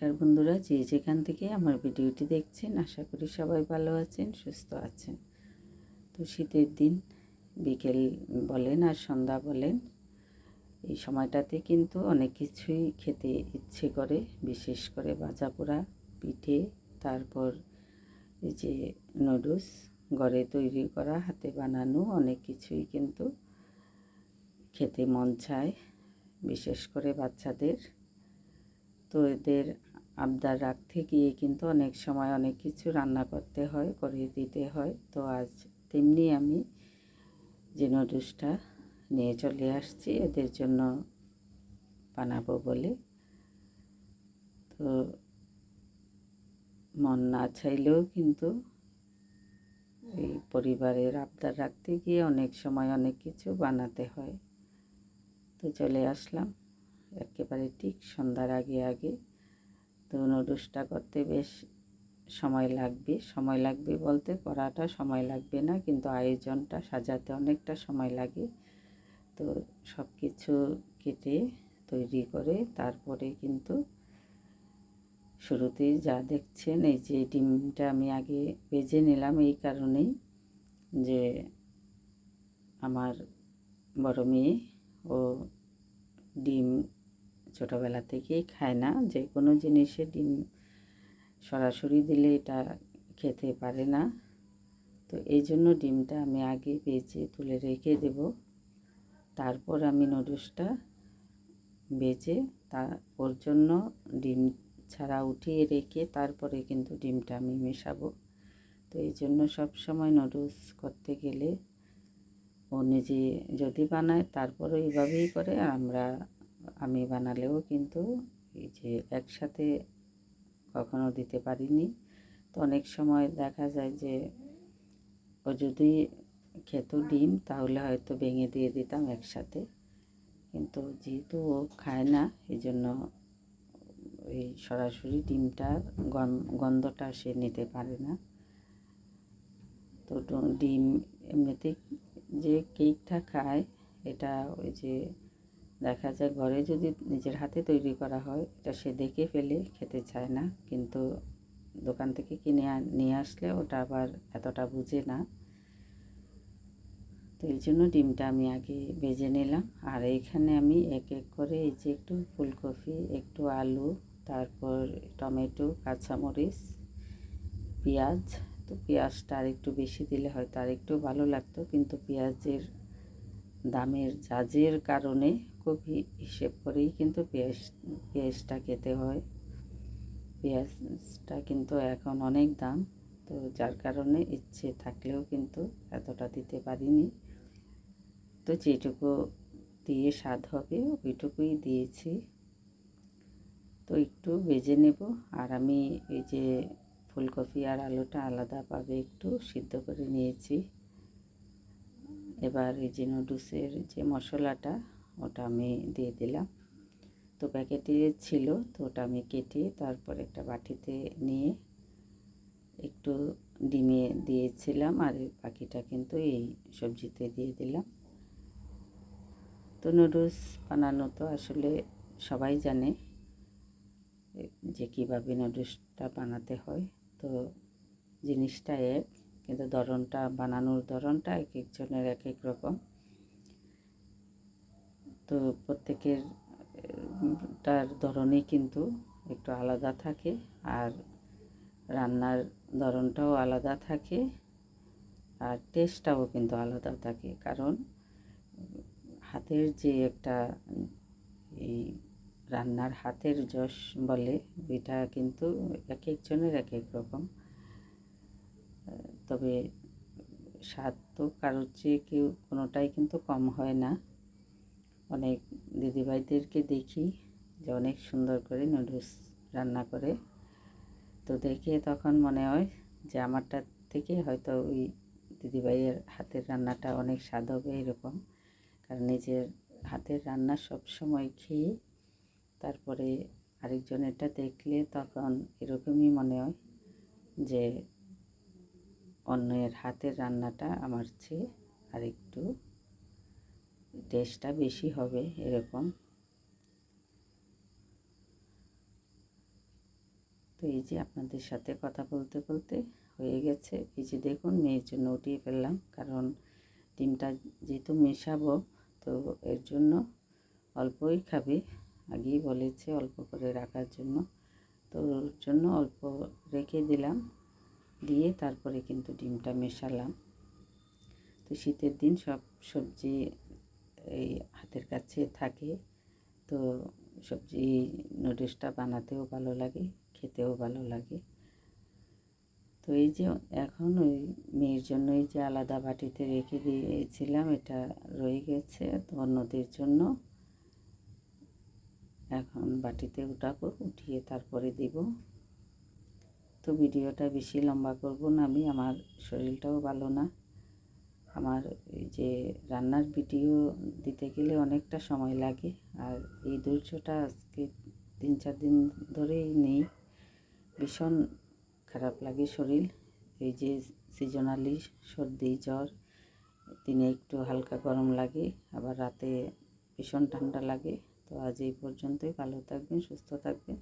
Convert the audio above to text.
নমস্কার বন্ধুরা, যে যেখান থেকে আমার ভিডিওটি দেখছেন, আশা করি সবাই ভালো আছেন, সুস্থ আছেন। তো শীতের দিন, বিকেল বলেন আর সন্ধ্যা বলেন, এই সময়টাতে কিন্তু অনেক কিছুই খেতে ইচ্ছে করে, বিশেষ করে ভাজা পোড়া পিঠে, তারপর এই যে নুডলস, ঘরে তৈরি করা, হাতে বানানো, অনেক কিছুই কিন্তু খেতে মন চায়, বিশেষ করে বাচ্চাদের। তো এদের আবদার রাখতে গিয়ে কিন্তু অনেক সময় অনেক কিছু রান্না করতে হয়, করে দিতে হয়। তো আজ তেমনি আমি যে নুডলসটা নিয়ে চলে আসছি, এদের জন্য বানাবো বলে। তো মন না চাইলেও কিন্তু এই পরিবারের আবদার রাখতে গিয়ে অনেক সময় অনেক কিছু বানাতে হয়। তো চলে আসলাম। একেবারে ঠিক সন্ধ্যার আগে আগে তো নুডলসটা করতে বেশ সময় লাগবে। সময় লাগবে বলতে করাটা সময় লাগবে না, কিন্তু আয়োজনটা সাজাতে অনেকটা সময় লাগে। তো সব কিছু কেটে তৈরি করে তারপরে কিন্তু শুরুতেই যা দেখছেন, এই যে ডিমটা আমি আগে ভেজে নিলাম এই কারণেই যে আমার বড় মেয়ে ও ডিম ছোটোবেলা থেকেই খায় না। যে কোনো জিনিসে ডিম সরাসরি দিলে এটা খেতে পারে না। তো এই জন্য ডিমটা আমি আগে বেজে তুলে রেখে দেব। তারপর আমি নুডলসটা বেজে তা ওর জন্য ডিম ছাড়া উঠিয়ে রেখে তারপরে কিন্তু ডিমটা আমি মেশাবো। তো এই জন্য সব সময় নুডলস করতে গেলে ও নিজে যদি বানায় তারপরে এইভাবেই করে। আমরা আমি বানালেও কিন্তু এই যে একসাথে কখনো দিতে পারিনি। তো অনেক সময় দেখা যায় যে ও যদি খেত ডিম, তাহলে হয়তো ভেঙে দিয়ে দিতাম একসাথে। কিন্তু যেহেতু ও খায় না এই জন্য এই সরাসরি ডিমটার গন্ধটা সে নিতে পারে না। তো ডিম এমনিতে যে কেকটা খায়, এটা ওই যে দেখা যায় ঘরে যদি নিজের হাতে তৈরি করা হয়, এটা সে দেখে ফেলে, খেতে চায় না। কিন্তু দোকান থেকে কিনে নিয়ে আসলে ওটা আবার এতটা বুঝে না। তো এই জন্য ডিমটা আমি আগে ভেজে নিলাম। আর এইখানে আমি এক এক করে এই যে একটু ফুলকপি, একটু আলু, তারপর টমেটো, কাঁচামরিচ, পেঁয়াজ। তো পেঁয়াজটা আর একটু বেশি দিলে হয়তো আর একটু ভালো লাগতো। কিন্তু পেঁয়াজের দামের জাজের কারণে খুবই হিসেব করেই কিন্তু পেঁয়াজ, পেঁয়াজটা খেতে হয়। পেঁয়াজটা কিন্তু এখন অনেক দাম, তো যার কারণে ইচ্ছে থাকলেও কিন্তু এতটা দিতে পারিনি। তো যেটুকু দিয়ে স্বাদ হবে ওইটুকুই দিয়েছি। তো একটু বেজে নেব আর আমি এই যে ফুলকপি আর আলুটা আলাদাভাবে একটু সিদ্ধ করে নিয়েছি। এবার এই যে নুডলসের যে মশলাটা ওটা আমি দিয়ে দিলাম। তো প্যাকেটে ছিল, তো ওটা আমি কেটে তারপর একটা বাটিতে নিয়ে একটু ডিমে দিয়েছিলাম আর বাকিটা কিন্তু এই সবজিতে দিয়ে দিলাম। তো নুডলস বানানো তো আসলে সবাই জানে যে কীভাবে নুডলসটা বানাতে হয়। তো জিনিসটা এক, কিন্তু ধরনটা, বানানোর ধরনটা এক একজনের এক এক রকম। তো প্রত্যেকের, তার ধরনই কিন্তু একটু আলাদা থাকে আর রান্নার ধরনটাও আলাদা থাকে আর টেস্টটাও কিন্তু আলাদা থাকে। কারণ হাতের যে একটা, এই রান্নার হাতের যশ বলে, এটা কিন্তু এক একজনের এক এক রকম। তবে স্বাদ তো কারোর চেয়ে কেউ কোনোটাই কিন্তু কম হয় না। অনেক দিদিভাইদেরকে দেখি যে অনেক সুন্দর করে নুডলস রান্না করে। তো দেখে তখন মনে হয় যে আমারটা থেকে হয়তো ওই দিদিভাইয়ের হাতের রান্নাটা অনেক স্বাদ হবে এরকম। কারণ নিজের হাতের রান্না সব সময় খেয়ে তারপরে আরেকজনেরটা দেখলে তখন এরকমই মনে হয় যে অন্যের হাতের রান্নাটা আমার চেয়ে আরেকটু টেস্টটা বেশি হবে এরকম। তো এই যে আপনাদের সাথে কথা বলতে বলতে হয়ে গেছে। এই যে দেখুন, মেয়ের জন্য উঠিয়ে ফেললাম, কারণ ডিমটা যেহেতু মেশাবো, তো এর জন্য অল্পই খাবে। আগেই বলেছে অল্প করে রাখার জন্য। তো ওর জন্য অল্প রেখে দিলাম, দিয়ে তারপরে কিন্তু ডিমটা মেশালাম। তো শীতের দিন সব সবজি এই হাতের কাছে থাকে। তো সবজি নুডলসটা বানাতেও ভালো লাগে, খেতেও ভালো লাগে। তো এই যে এখন ওই মেয়ের জন্য এই যে আলাদা বাটিতে রেখে দিয়েছিলাম, এটা রয়ে গেছে অন্যদের জন্য। এখন বাটিতে উঠাবো, উঠিয়ে তারপরে দিব। তো ভিডিওটা বেশি লম্বা করব না, আমি, আমার শরীরটাও ভালো না। আমার এই যে রান্নার ভিডিও দিতে গেলে অনেকটা সময় লাগে। আর এই ধৈর্যটা আজকে তিন, চার দিন ধরেই নেই। ভীষণ খারাপ লাগে শরীর। এই যে সিজনালি সর্দি, জ্বর, দিনে একটু হালকা গরম লাগে, আবার রাতে ভীষণ ঠান্ডা লাগে। তো আজ এই পর্যন্তই। ভালো থাকবেন, সুস্থ থাকবেন।